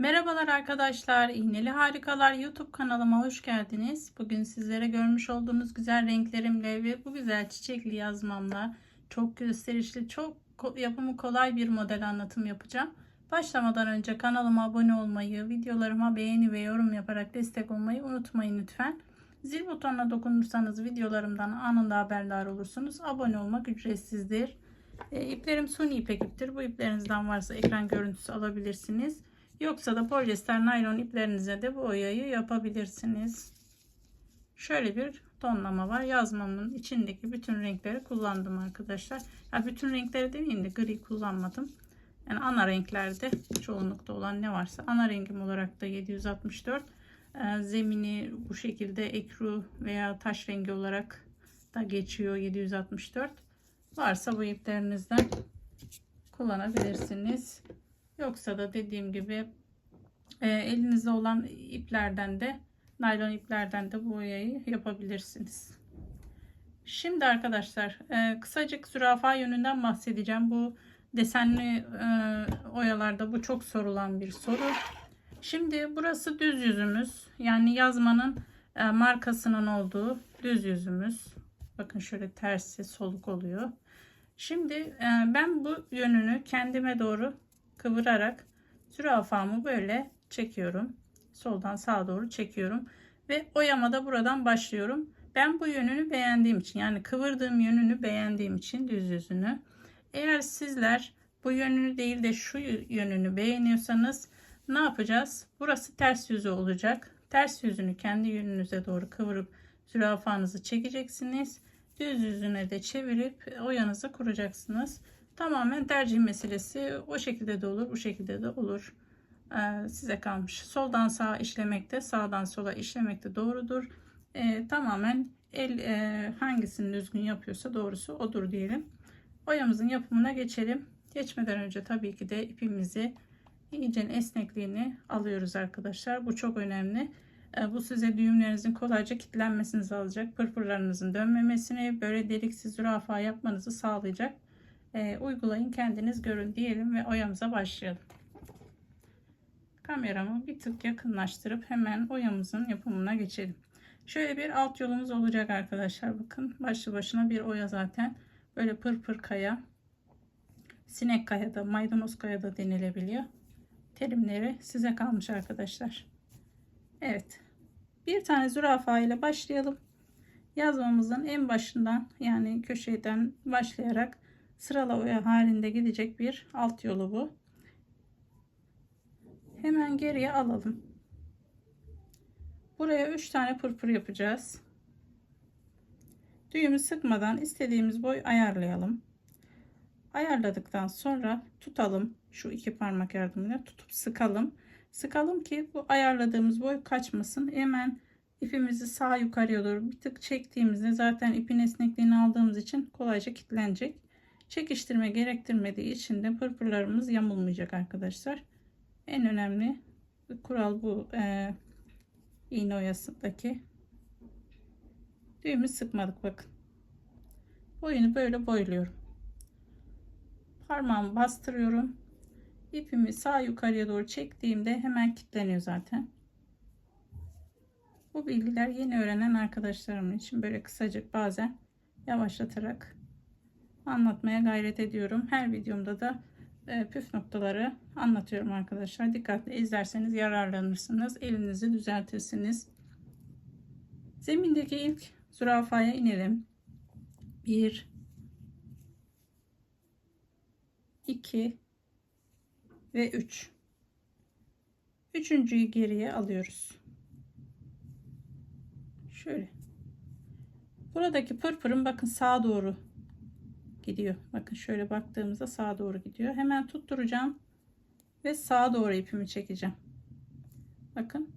Merhabalar arkadaşlar, İğneli Harikalar YouTube kanalıma hoş geldiniz. Bugün sizlere görmüş olduğunuz güzel renklerimle ve bu güzel çiçekli yazmamla çok gösterişli, çok yapımı kolay bir model anlatım yapacağım. Başlamadan önce kanalıma abone olmayı, videolarıma beğeni ve yorum yaparak destek olmayı unutmayın lütfen. Zil butonuna dokunursanız videolarımdan anında haberdar olursunuz. Abone olmak ücretsizdir. E, iplerim suni ipek iptir. Bu iplerinizden varsa ekran görüntüsü alabilirsiniz. Yoksa da polyester naylon iplerinize de bu oyayı yapabilirsiniz. Şöyle bir tonlama var. Yazmamın içindeki bütün renkleri kullandım arkadaşlar. Ya bütün renkleri demeyeyim de gri kullanmadım. Yani ana renklerde çoğunlukta olan ne varsa ana rengim olarak da 764. Ee, zemini bu şekilde ekru veya taş rengi olarak da geçiyor 764. Varsa bu iplerinizden kullanabilirsiniz. Yoksa da dediğim gibi e, elinizde olan iplerden de naylon iplerden de bu boyayı yapabilirsiniz. Şimdi arkadaşlar e, kısacık zürafa yönünden bahsedeceğim. Bu desenli e, oyalarda bu çok sorulan bir soru. Şimdi burası düz yüzümüz. Yani yazmanın e, markasının olduğu düz yüzümüz. Bakın şöyle tersi soluk oluyor. Şimdi e, ben bu yönünü kendime doğru kıvırarak zürafamı böyle çekiyorum. Soldan sağa doğru çekiyorum. Ve oyamada buradan başlıyorum. Ben bu yönünü beğendiğim için yani kıvırdığım yönünü beğendiğim için düz yüzünü. Eğer sizler bu yönünü değil de şu yönünü beğeniyorsanız ne yapacağız? Burası ters yüzü olacak. Ters yüzünü kendi yönünüze doğru kıvırıp zürafanızı çekeceksiniz. Düz yüzüne de çevirip oyanızı kuracaksınız. Tamamen tercih meselesi. O şekilde de olur, bu şekilde de olur. Ee, size kalmış. Soldan sağa işlemekte, sağdan sola işlemekte doğrudur. Ee, tamamen el e, hangisini düzgün yapıyorsa doğrusu odur diyelim. Oyamızın yapımına geçelim. Geçmeden önce tabii ki de ipimizi iyice esnekliğini alıyoruz arkadaşlar. Bu çok önemli. Ee, bu size düğümlerinizin kolayca kilitlenmesini sağlayacak. Pırpırlarınızın dönmemesini, böyle deliksiz zürafa yapmanızı sağlayacak. Ee, uygulayın kendiniz görün diyelim ve oyamıza başlayalım. Kameramı bir tık yakınlaştırıp hemen oyamızın yapımına geçelim. Şöyle bir alt yolumuz olacak arkadaşlar. Bakın başlı başına bir oya zaten. Böyle pırpır kaya, sinek kaya da, maydanoz kaya da denilebiliyor. Terimleri size kalmış arkadaşlar. Evet. Bir tane zürafa ile başlayalım. Yazmamızın en başından yani köşeden başlayarak sıralı oya halinde gidecek bir alt yolu bu. Hemen geriye alalım. Buraya 3 tane pırpır yapacağız. Düğümü sıkmadan istediğimiz boy ayarlayalım. Ayarladıktan sonra tutalım. Şu iki parmak yardımıyla tutup sıkalım. Sıkalım ki bu ayarladığımız boy kaçmasın. Hemen ipimizi sağ yukarıya doğru bir tık çektiğimizde zaten ipin esnekliğini aldığımız için kolayca kilitlenecek. Çekiştirme gerektirmediği için de pırpırlarımız yamulmayacak arkadaşlar. En önemli kural bu e, iğne oyasındaki. Düğümü sıkmadık bakın. Boyunu böyle boyluyorum. Parmağımı bastırıyorum. İpimi sağ yukarıya doğru çektiğimde hemen kilitleniyor zaten. Bu bilgiler yeni öğrenen arkadaşlarım için böyle kısacık bazen yavaşlatarak anlatmaya gayret ediyorum. Her videomda da e, püf noktaları anlatıyorum arkadaşlar. Dikkatli izlerseniz yararlanırsınız. Elinizi düzeltirsiniz. Zemindeki ilk zürafaya inelim. 1 2 ve 3 üçüncüyü geriye alıyoruz şöyle buradaki pırpırın bakın sağa doğru gidiyor. Bakın şöyle baktığımızda sağa doğru gidiyor. Hemen tutturacağım ve sağa doğru ipimi çekeceğim. Bakın.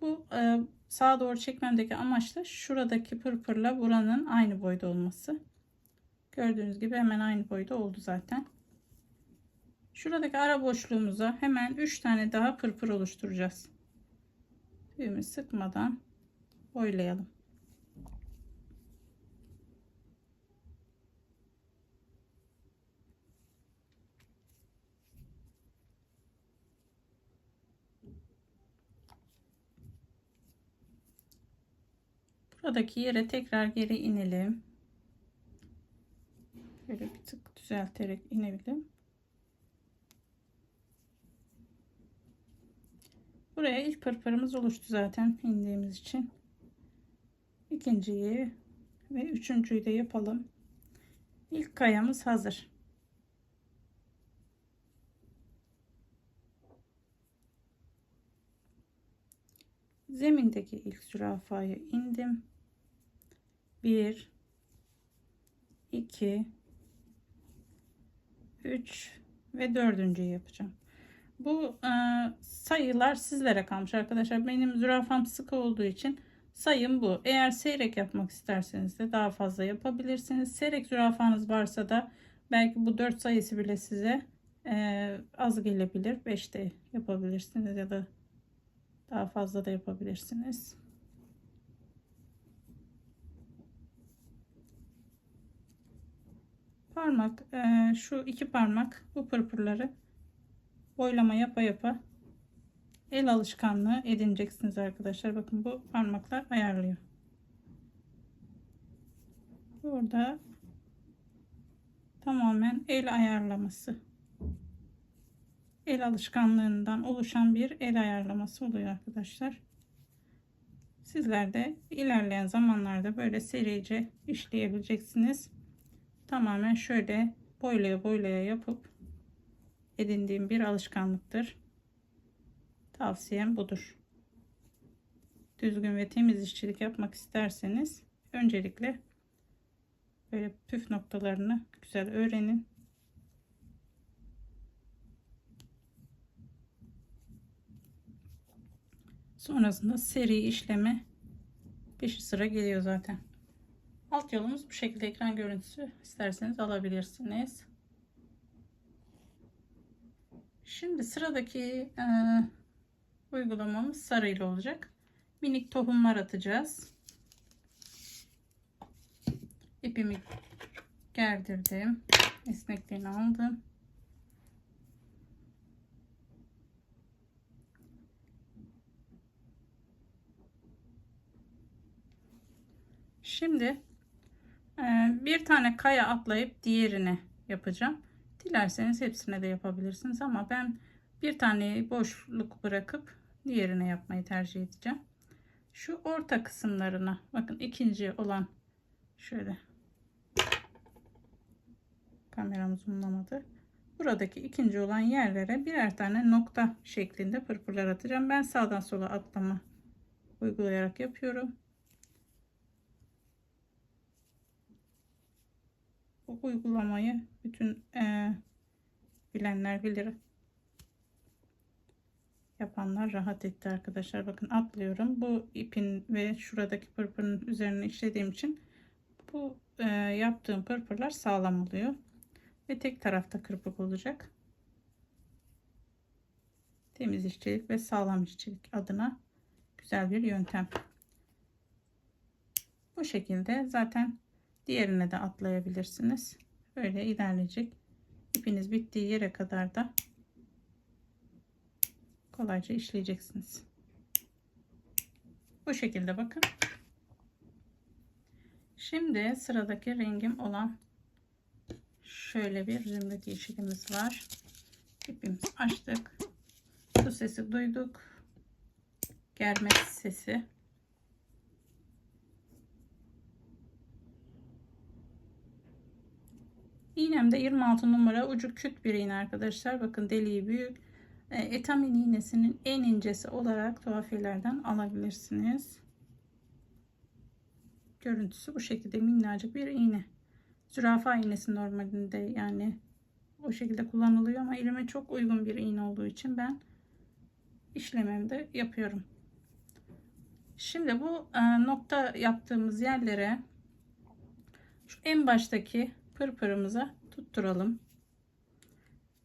Bu e, sağa doğru çekmemdeki amaç da şuradaki pırpırla buranın aynı boyda olması. Gördüğünüz gibi hemen aynı boyda oldu zaten. Şuradaki ara boşluğumuza hemen 3 tane daha pırpır oluşturacağız. Düğümü sıkmadan boylayalım. Buradaki yere tekrar geri inelim. Böyle bir tık düzelterek inebilirim. Buraya ilk pırpırımız oluştu zaten indiğimiz için. İkinciyi ve üçüncüyü de yapalım. İlk kayamız hazır. Zemindeki ilk zürafaya indim. 1 2 3 ve dördüncüyü yapacağım. Bu e, sayılar sizlere kalmış arkadaşlar. Benim zürafam sıkı olduğu için sayım bu. Eğer seyrek yapmak isterseniz de daha fazla yapabilirsiniz. Seyrek zürafanız varsa da belki bu 4 sayısı bile size e, az gelebilir. 5 de yapabilirsiniz ya da daha fazla da yapabilirsiniz. Parmak e, şu iki parmak bu pırpırları boylama yapa yapa el alışkanlığı edineceksiniz arkadaşlar. Bakın bu parmaklar ayarlıyor. Burada tamamen el ayarlaması. El alışkanlığından oluşan bir el ayarlaması oluyor arkadaşlar. Sizler de ilerleyen zamanlarda böyle serice işleyebileceksiniz. Tamamen şöyle boylaya boylaya yapıp edindiğim bir alışkanlıktır. Tavsiyem budur. Düzgün ve temiz işçilik yapmak isterseniz öncelikle böyle püf noktalarını güzel öğrenin. Sonrasında seri işleme peşi sıra geliyor zaten. Alt yolumuz bu şekilde ekran görüntüsü isterseniz alabilirsiniz. Şimdi sıradaki e, uygulamamız sarıyla olacak. Minik tohumlar atacağız. İpimi gerdirdim. Esnekliğini aldım. Şimdi bir tane kaya atlayıp diğerine yapacağım. Dilerseniz hepsine de yapabilirsiniz ama ben bir tane boşluk bırakıp diğerine yapmayı tercih edeceğim. Şu orta kısımlarına bakın ikinci olan şöyle kameram zoomlamadı. Buradaki ikinci olan yerlere birer tane nokta şeklinde pırpırlar atacağım. Ben sağdan sola atlama uygulayarak yapıyorum. Bu uygulamayı bütün e, bilenler bilir. Yapanlar rahat etti arkadaşlar. Bakın atlıyorum. Bu ipin ve şuradaki pırpırın üzerine işlediğim için bu e, yaptığım pırpırlar sağlam oluyor. Ve tek tarafta kırpık olacak. Temiz işçilik ve sağlam işçilik adına güzel bir yöntem. Bu şekilde zaten Diğerine de atlayabilirsiniz. Böyle ilerleyecek. İpiniz bittiği yere kadar da kolayca işleyeceksiniz. Bu şekilde bakın. Şimdi sıradaki rengim olan şöyle bir zümrüt yeşilimiz var. İpimizi açtık. Bu sesi duyduk. Germe sesi. İğnemde 26 numara ucu küt bir iğne arkadaşlar. Bakın deliği büyük. E, etamin iğnesinin en incesi olarak tuhafiyellerden alabilirsiniz. Görüntüsü bu şekilde minnacık bir iğne. Zürafa iğnesi normalinde yani o şekilde kullanılıyor ama elime çok uygun bir iğne olduğu için ben işlemimi de yapıyorum. Şimdi bu e, nokta yaptığımız yerlere şu en baştaki pırpırımıza tutturalım.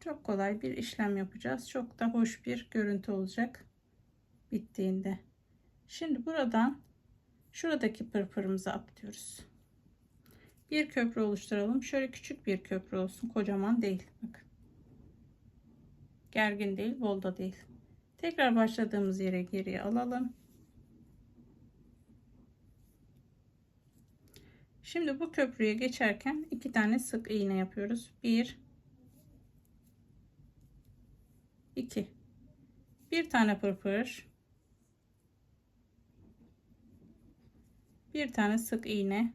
Çok kolay bir işlem yapacağız. Çok da hoş bir görüntü olacak bittiğinde. Şimdi buradan şuradaki pırpırımıza atlıyoruz. Bir köprü oluşturalım. Şöyle küçük bir köprü olsun. Kocaman değil. Bakın. Gergin değil, bol da değil. Tekrar başladığımız yere geriye alalım. Şimdi bu köprüye geçerken iki tane sık iğne yapıyoruz. Bir, iki. Bir tane pırpır. Bir tane sık iğne.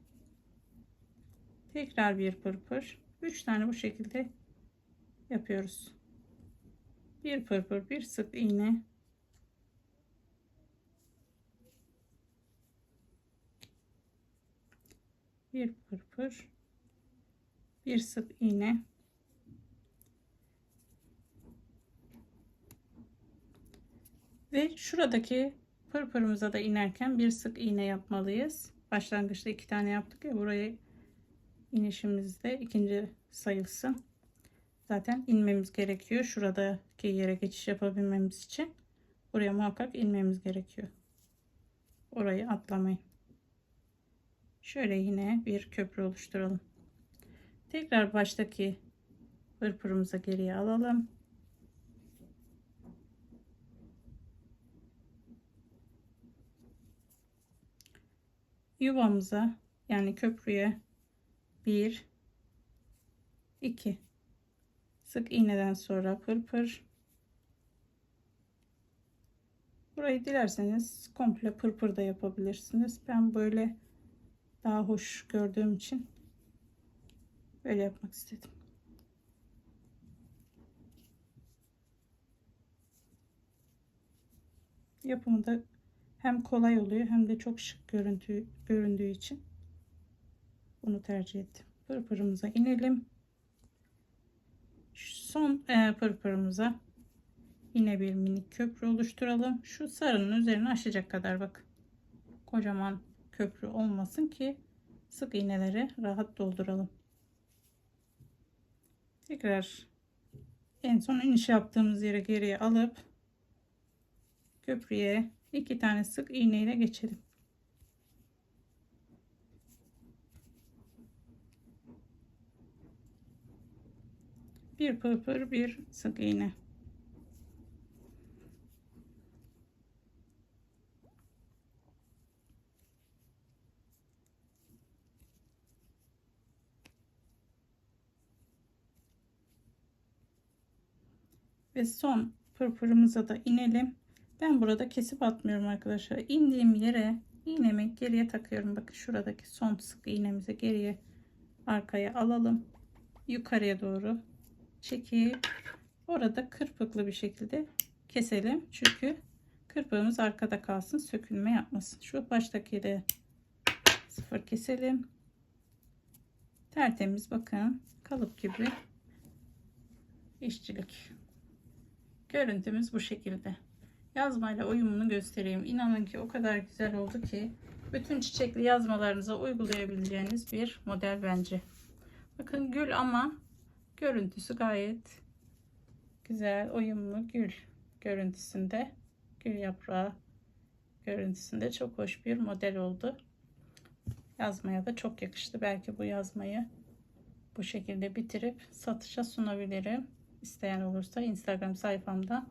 Tekrar bir pırpır. Üç tane bu şekilde yapıyoruz. Bir pırpır, bir sık iğne. Bir pırpır, bir sık iğne. Ve şuradaki pırpırımıza da inerken bir sık iğne yapmalıyız. Başlangıçta iki tane yaptık ya burayı inişimizde ikinci sayılsın. Zaten inmemiz gerekiyor. Şuradaki yere geçiş yapabilmemiz için. Buraya muhakkak inmemiz gerekiyor. Orayı atlamayın. Şöyle yine bir köprü oluşturalım. Tekrar baştaki pırpırımıza geriye alalım. Yuvamıza yani köprüye 1 2 sık iğneden sonra pırpır burayı dilerseniz komple pırpır da yapabilirsiniz ben böyle daha hoş gördüğüm için böyle yapmak istedim yapımı da hem kolay oluyor hem de çok şık görüntü göründüğü için bunu tercih ettim pırpırımıza inelim son e, pırpırımıza yine bir minik köprü oluşturalım. Şu sarının üzerine aşacak kadar bak. Kocaman köprü olmasın ki sık iğneleri rahat dolduralım. Tekrar en son iniş yaptığımız yere geriye alıp köprüye iki tane sık iğne ile geçelim. bir pırpır bir sık iğne ve son pırpırımıza da inelim ben burada kesip atmıyorum arkadaşlar indiğim yere iğnemi geriye takıyorum bakın şuradaki son sık iğnemizi geriye arkaya alalım yukarıya doğru çekip orada kırpıklı bir şekilde keselim. Çünkü kırpığımız arkada kalsın. Sökülme yapmasın. Şu baştaki de sıfır keselim. Tertemiz bakın. Kalıp gibi işçilik. Görüntümüz bu şekilde. Yazmayla uyumunu göstereyim. İnanın ki o kadar güzel oldu ki bütün çiçekli yazmalarınıza uygulayabileceğiniz bir model bence. Bakın gül ama Görüntüsü gayet güzel, uyumlu gül görüntüsünde. Gül yaprağı görüntüsünde çok hoş bir model oldu. Yazmaya da çok yakıştı. Belki bu yazmayı bu şekilde bitirip satışa sunabilirim. İsteyen olursa Instagram sayfamda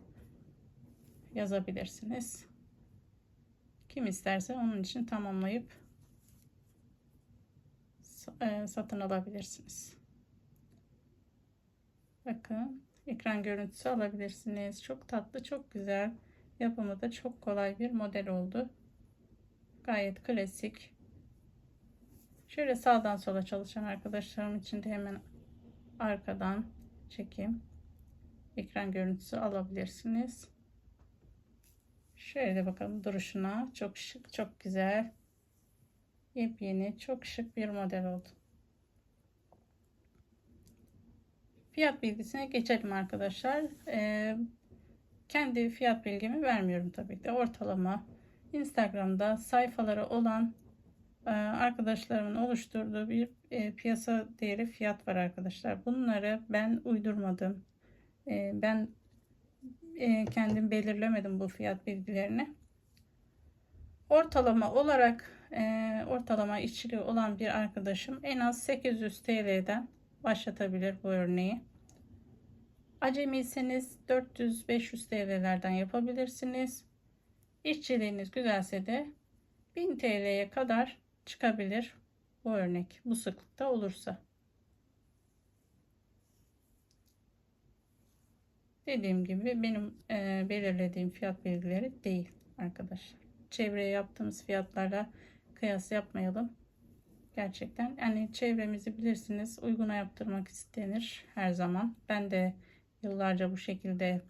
yazabilirsiniz. Kim isterse onun için tamamlayıp e, satın alabilirsiniz. Bakın ekran görüntüsü alabilirsiniz. Çok tatlı, çok güzel. Yapımı da çok kolay bir model oldu. Gayet klasik. Şöyle sağdan sola çalışan arkadaşlarım için de hemen arkadan çekeyim. Ekran görüntüsü alabilirsiniz. Şöyle bakalım duruşuna. Çok şık, çok güzel. Yepyeni, çok şık bir model oldu. Fiyat bilgisine geçelim arkadaşlar. Ee, kendi fiyat bilgimi vermiyorum tabii ki de. Ortalama Instagram'da sayfaları olan e, arkadaşlarımın oluşturduğu bir e, piyasa değeri fiyat var arkadaşlar. Bunları ben uydurmadım. E, ben e, kendim belirlemedim bu fiyat bilgilerini. Ortalama olarak e, ortalama işçiliği olan bir arkadaşım en az 800 TL'den başlatabilir bu örneği. Acemiyseniz 400-500 TL'lerden yapabilirsiniz. İşçiliğiniz güzelse de 1000 TL'ye kadar çıkabilir Bu örnek bu sıklıkta olursa. Dediğim gibi benim e, belirlediğim fiyat bilgileri değil arkadaşlar. Çevreye yaptığımız fiyatlarla kıyas yapmayalım. Gerçekten yani çevremizi bilirsiniz uyguna yaptırmak istenir her zaman. Ben de yıllarca bu şekilde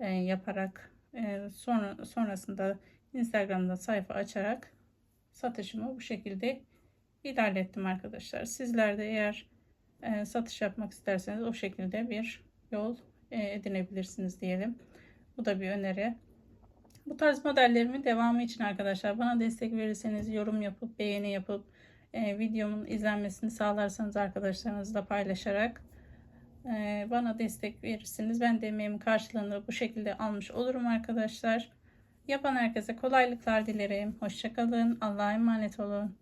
e, yaparak e, sonra sonrasında Instagram'da sayfa açarak satışımı bu şekilde ilerlettim arkadaşlar. Sizler de eğer e, satış yapmak isterseniz o şekilde bir yol edinebilirsiniz diyelim. Bu da bir öneri. Bu tarz modellerimin devamı için arkadaşlar bana destek verirseniz yorum yapıp beğeni yapıp e, videomun izlenmesini sağlarsanız arkadaşlarınızla paylaşarak e, bana destek verirsiniz. Ben de emeğimin karşılığını bu şekilde almış olurum arkadaşlar. Yapan herkese kolaylıklar dilerim. Hoşçakalın. Allah'a emanet olun.